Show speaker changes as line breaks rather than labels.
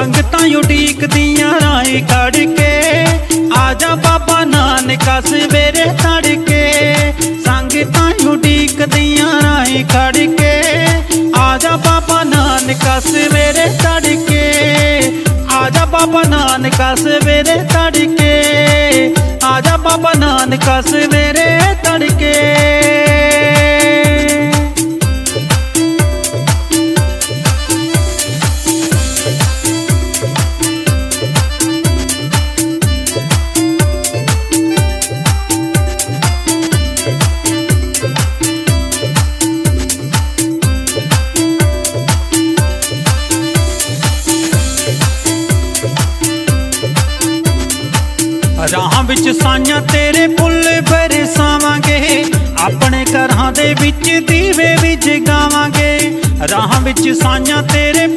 ਸੰਗਤਾਂ ਉਡੀਕਦੀਆਂ ਰਾਹੀਂ ਖੜ ਕੇ ਆਜਾ ਬਾਬਾ ਨਾਨਕਾ ਸਵੇਰੇ ਤੜਕੇ। ਸੰਗਤਾਂ ਉਡੀਕਦੀਆਂ ਰਾਹੀਂ ਖੜ ਕੇ ਆਜਾ ਬਾਬਾ ਨਾਨਕਾ ਸਵੇਰੇ ਤੜਕੇ। ਆਜਾ ਬਾਬਾ ਨਾਨਕਾ ਸਵੇਰੇ ਤੜਕੇ। ਆਜਾ ਬਾਬਾ ਨਾਨਕਾ ਸਵੇਰੇ ਤੜਕੇ। ਰਾਹਾਂ ਵਿੱਚ ਸਾਈਆਂ ਤੇਰੇ ਫੁੱਲ ਬਰਸਾਵਾਂਗੇ। ਆਪਣੇ ਘਰਾਂ ਦੇ ਵਿੱਚ ਦੀਵੇ ਵੀ ਜਗਾਵਾਂਗੇ। ਰਾਹਾਂ ਵਿੱਚ ਸਾਈਆਂ ਤੇਰੇ